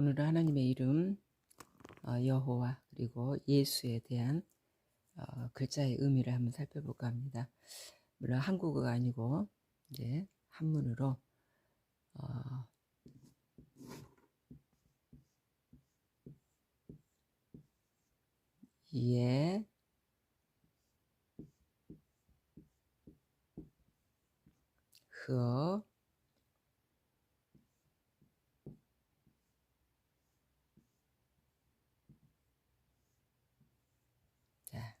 오늘은 하나님의 이름 어, 여호와 그리고 예수에 대한 어, 글자의 의미를 한번 살펴볼까 합니다. 물론 한국어가 아니고 이제 한문으로 어, 예, 허, 자,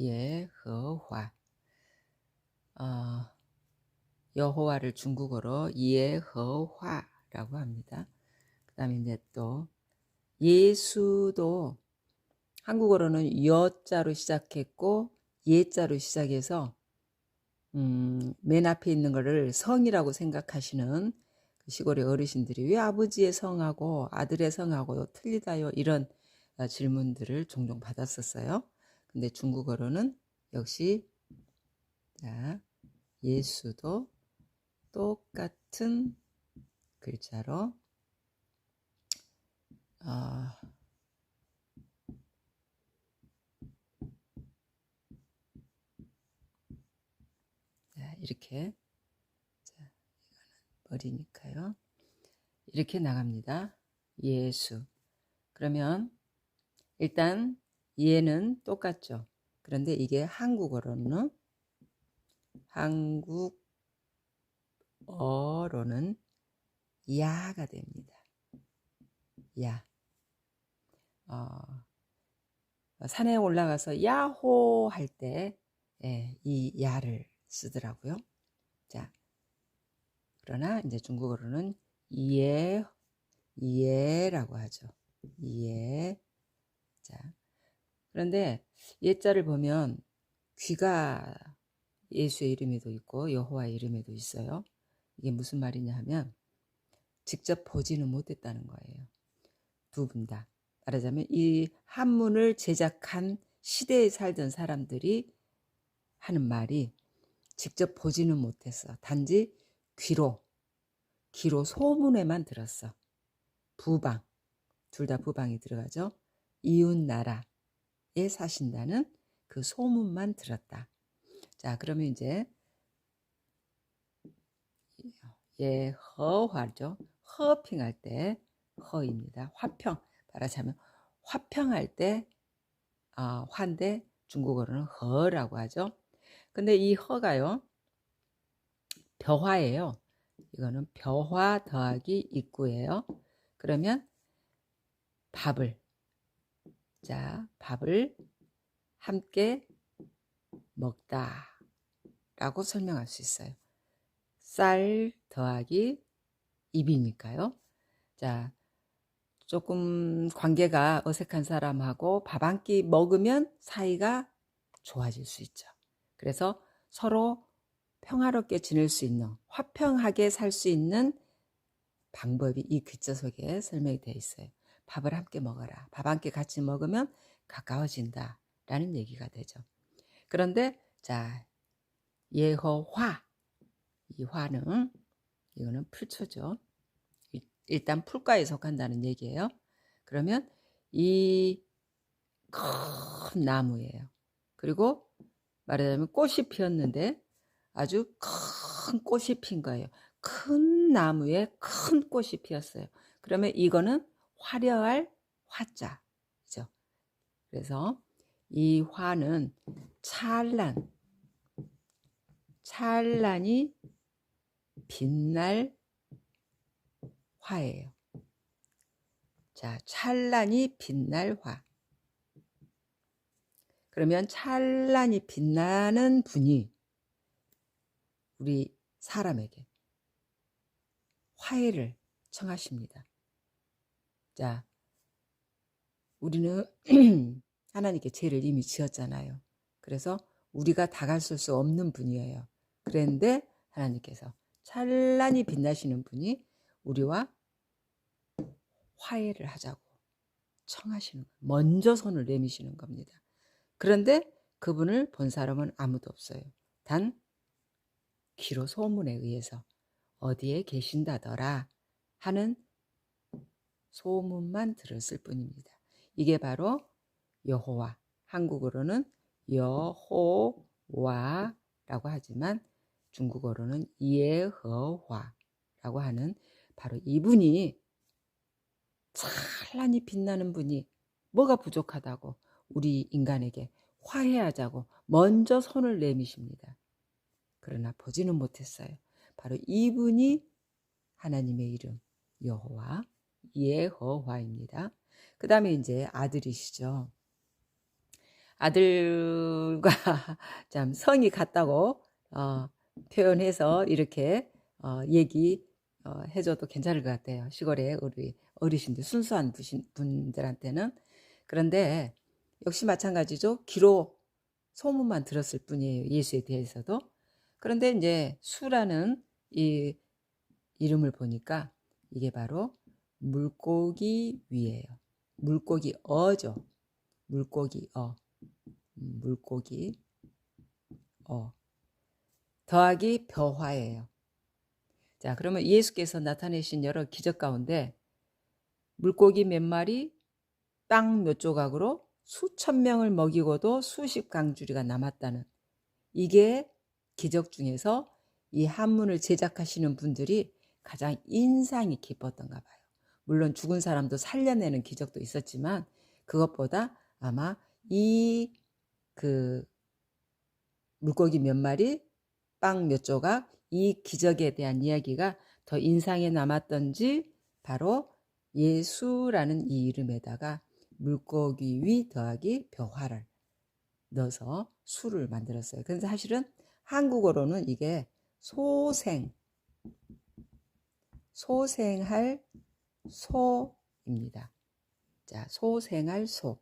예 허화. 어, 여호와를 중국어로 예허화라고 합니다. 그 다음에 이제 또 예수도 한국어로는 여자로 시작했고 예자로 시작해서 음, 맨 앞에 있는 거를 성이라고 생각하시는 그 시골의 어르신들이 왜 아버지의 성하고 아들의 성하고 틀리다요 이런 어, 질문들을 종종 받았었어요. 근데 중국어로는 역시 자, 예수도 똑같은 글자로 어, 자, 이렇게 자, 이거는 머리니까요. 이렇게 나갑니다. 예수. 그러면 일단 얘는 똑같죠. 그런데 이게 한국어로는 한국어로는 야가 됩니다. 야. 어, 산에 올라가서 야호 할 때, 예, 이 야를 쓰더라고요. 자, 그러나 이제 중국어로는 예, 예라고 하죠. 예. 자, 그런데 예자를 보면 귀가 예수의 이름에도 있고 여호와의 이름에도 있어요. 이게 무슨 말이냐 하면 직접 보지는 못했다는 거예요. 두 분 다. 말하자면 이 한문을 제작한 시대에 살던 사람들이 하는 말이 직접 보지는 못했어. 단지 귀로, 귀로 소문에만 들었어. 부방, 둘 다 부방이 들어가죠. 이웃 나라 에 사신다는 그 소문만 들었다. 자, 그러면 이제 예 허화죠. 허핑할 때 허입니다. 화평 말하자면 화평할 때 아, 화인데 중국어로는 허라고 하죠. 근데 이 허가요 벼화예요. 이거는 벼화 더하기 입구예요. 그러면 밥을 자 밥을 함께 먹다 라고 설명할 수 있어요. 쌀 더하기 입이니까요. 자, 조금 관계가 어색한 사람하고 밥 한 끼 먹으면 사이가 좋아질 수 있죠. 그래서 서로 평화롭게 지낼 수 있는, 화평하게 살 수 있는 방법이 이 글자 속에 설명이 되어 있어요. 밥을 함께 먹어라. 밥 함께 같이 먹으면 가까워진다. 라는 얘기가 되죠. 그런데, 자, 예허화. 이 화는, 이거는 풀초죠. 일단 풀과에 속한다는 얘기예요. 그러면 이 큰 나무예요. 그리고 말하자면 꽃이 피었는데 아주 큰 꽃이 핀 거예요. 큰 나무에 큰 꽃이 피었어요. 그러면 이거는 화려할 화자죠. 그래서 이 화는 찬란, 찬란히 빛날 화예요. 자, 찬란히 빛날 화. 그러면 찬란히 빛나는 분이 우리 사람에게 화해를 청하십니다. 자, 우리는 하나님께 죄를 이미 지었잖아요. 그래서 우리가 다가설 수 없는 분이에요. 그런데 하나님께서 찬란히 빛나시는 분이 우리와 화해를 하자고 청하시는 거예요. 먼저 손을 내미시는 겁니다. 그런데 그분을 본 사람은 아무도 없어요. 단 귀로 소문에 의해서 어디에 계신다더라 하는 소문만 들었을 뿐입니다. 이게 바로 여호와, 한국어로는 여호와라고 하지만 중국어로는 예허화라고 하는 바로 이분이 찬란히 빛나는 분이 뭐가 부족하다고 우리 인간에게 화해하자고 먼저 손을 내미십니다. 그러나 보지는 못했어요. 바로 이분이 하나님의 이름 여호와 예허화입니다. 그 다음에 이제 아들이시죠. 아들과 참 성이 같다고 어, 표현해서 이렇게 어, 얘기 어, 해줘도 괜찮을 것 같아요. 시골에 우리 어르신들 순수한 분들한테는 그런데 역시 마찬가지죠. 기로 소문만 들었을 뿐이에요. 예수에 대해서도. 그런데 이제 수라는 이 이름을 보니까 이게 바로 물고기 위예요. 물고기 어죠. 물고기 어. 음, 물고기 어. 더하기 벼화예요. 자, 그러면 예수께서 나타내신 여러 기적 가운데 물고기 몇 마리, 땅 몇 조각으로 수천 명을 먹이고도 수십 강주리가 남았다는 이게 기적 중에서 이 한문을 제작하시는 분들이 가장 인상이 깊었던가 봐요. 물론 죽은 사람도 살려내는 기적도 있었지만 그것보다 아마 이 그 물고기 몇 마리, 빵 몇 조각 이 기적에 대한 이야기가 더 인상에 남았던지 바로 예수라는 이 이름에다가 물고기 위 더하기 벼화를 넣어서 수를 만들었어요. 근데 사실은 한국어로는 이게 소생, 소생할 소입니다. 자, 소생할 소.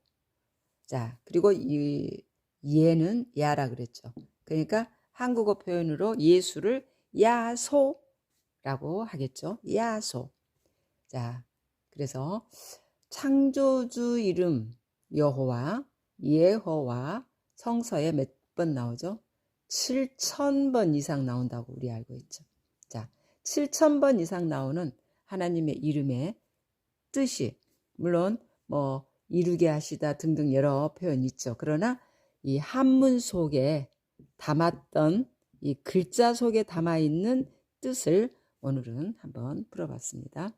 자, 그리고 이 예는 야라 그랬죠. 그러니까 한국어 표현으로 예수를 야소라고 하겠죠. 야소. 자, 그래서 창조주 이름 여호와, 예호와 성서에 몇 번 나오죠? 7천번 이상 나온다고 우리 알고 있죠. 자, 7천번 이상 나오는 하나님의 이름의 뜻이 물론 뭐 이루게 하시다 등등 여러 표현이 있죠. 그러나 이 한문 속에 담았던 이 글자 속에 담아 있는 뜻을 오늘은 한번 풀어봤습니다.